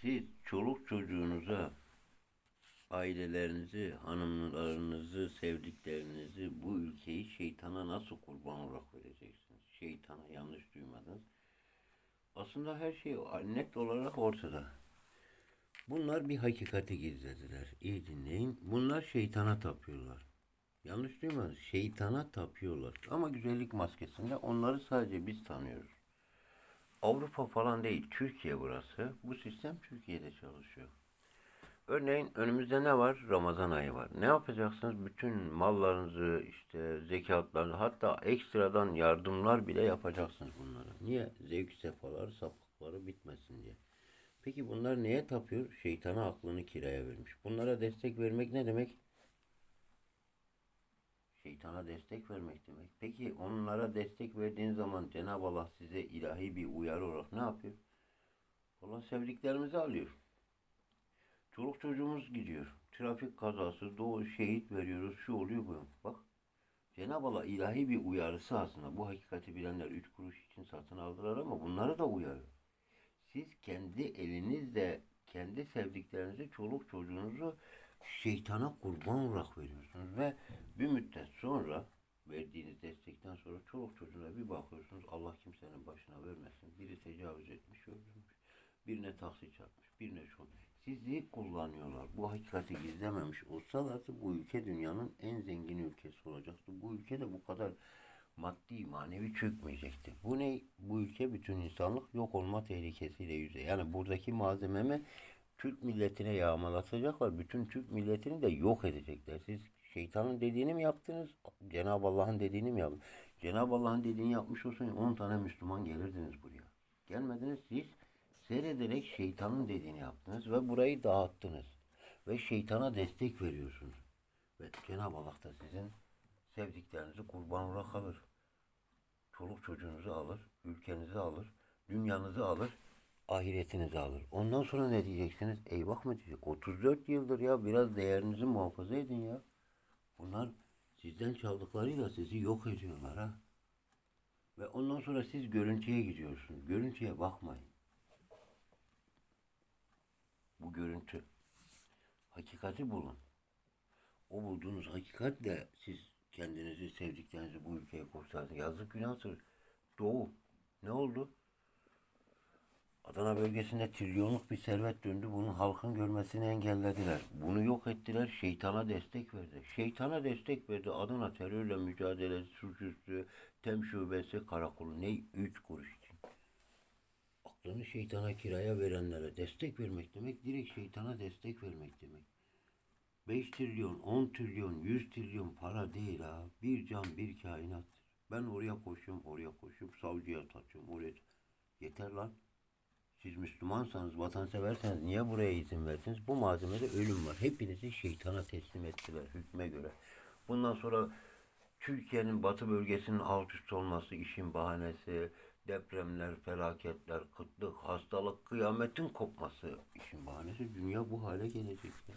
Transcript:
Siz çoluk çocuğunuza ailelerinizi, hanımlarınızı, sevdiklerinizi bu ülkeyi şeytana nasıl kurban olarak vereceksiniz? Şeytana yanlış duymadınız. Aslında her şey net olarak ortada. Bunlar bir hakikati gizlediler. İyi dinleyin. Bunlar şeytana tapıyorlar. Yanlış duymadınız. Şeytana tapıyorlar. Ama güzellik maskesinde onları sadece biz tanıyoruz. Avrupa falan değil, Türkiye burası. Bu sistem Türkiye'de çalışıyor. Örneğin önümüzde ne var? Ramazan ayı var. Ne yapacaksınız? Bütün mallarınızı, işte zekatlarınızı, hatta ekstradan yardımlar bile yapacaksınız bunlara. Niye? Zevk sefaları, sapıkları bitmesin diye. Peki bunlar neye tapıyor? Şeytana aklını kiraya vermiş. Bunlara destek vermek ne demek? Şeytana destek vermek demek. Peki onlara destek verdiğin zaman Cenab-ı Allah size ilahi bir uyarı olarak ne yapıyor? Allah sevdiklerimizi alıyor. Çoluk çocuğumuz gidiyor. Trafik kazası, doğu şehit veriyoruz, şu oluyor bu. Bak. Cenab-ı Allah ilahi bir uyarısı aslında. Bu hakikati bilenler üç kuruş için satın aldılar ama bunları da uyarıyor. Siz kendi elinizle kendi sevdiklerinizi, çoluk çocuğunuzu şeytana kurban olarak veriyorsunuz ve bir müddet sonra verdiğiniz destekten sonra çoluk çocuğuna bir bakıyorsunuz Allah kimsenin başına vermesin. Biri tecavüz etmiş, öldürmüş. Birine taksi çarpmış, birine şu. Sizi kullanıyorlar. Bu hakikati gizlememiş olsalardı bu ülke dünyanın en zengin ülkesi olacaktı. Bu ülke de bu kadar maddi manevi çökmeyecekti. Bu ne? Bu ülke bütün insanlık yok olma tehlikesiyle yüze. Yani buradaki malzememi Türk milletine yağmalatacaklar. Bütün Türk milletini de yok edecekler. Siz şeytanın dediğini mi yaptınız? Cenab-ı Allah'ın dediğini mi yaptınız? Cenab-ı Allah'ın dediğini yapmış olsaydın 10 tane Müslüman gelirdiniz buraya. Gelmediniz siz seyrederek şeytanın dediğini yaptınız ve burayı dağıttınız. Ve şeytana destek veriyorsunuz. Ve Cenab-ı Allah da sizin sevdiklerinizi kurban olarak alır. Çoluk çocuğunuzu alır, ülkenizi alır, dünyanızı alır, ahiretinizi alır. Ondan sonra ne diyeceksiniz? Eyvah mı diyecek? 34 yıldır ya biraz değerinizi muhafaza edin ya. Bunlar sizden çaldıklarıyla sizi yok ediyorlar ha. Ve ondan sonra siz görüntüye gidiyorsunuz. Görüntüye bakmayın. Bu görüntü. Hakikati bulun. O bulduğunuz hakikatle siz kendinizi, sevdiklerinizi bu ülkeye kurtardınız. Yazık günahtır. Doğu. Ne oldu? Adana bölgesinde trilyonluk bir servet döndü. Bunun halkın görmesini engellediler. Bunu yok ettiler. Şeytana destek verdi. Şeytana destek verdi. Adana terörle mücadele suçüstü, tem şubesi, karakolu. Ne? Üç kuruş için. Aklını şeytana kiraya verenlere destek vermek demek, direkt şeytana destek vermek demek. 5 trilyon, 10 trilyon, 100 trilyon para değil ha. Bir can, bir kainattır. Ben oraya koşuyorum, oraya koşuyorum, savcıya taçıyorum, oraya. Yeter lan. Siz Müslümansanız, vatanseverseniz niye buraya izin verdiniz? Bu malzemede ölüm var. Hepinizi şeytana teslim ettiler hükme göre. Bundan sonra Türkiye'nin batı bölgesinin alt üst olması işin bahanesi, depremler, felaketler, kıtlık, hastalık, kıyametin kopması işin bahanesi. Dünya bu hale gelecek ya.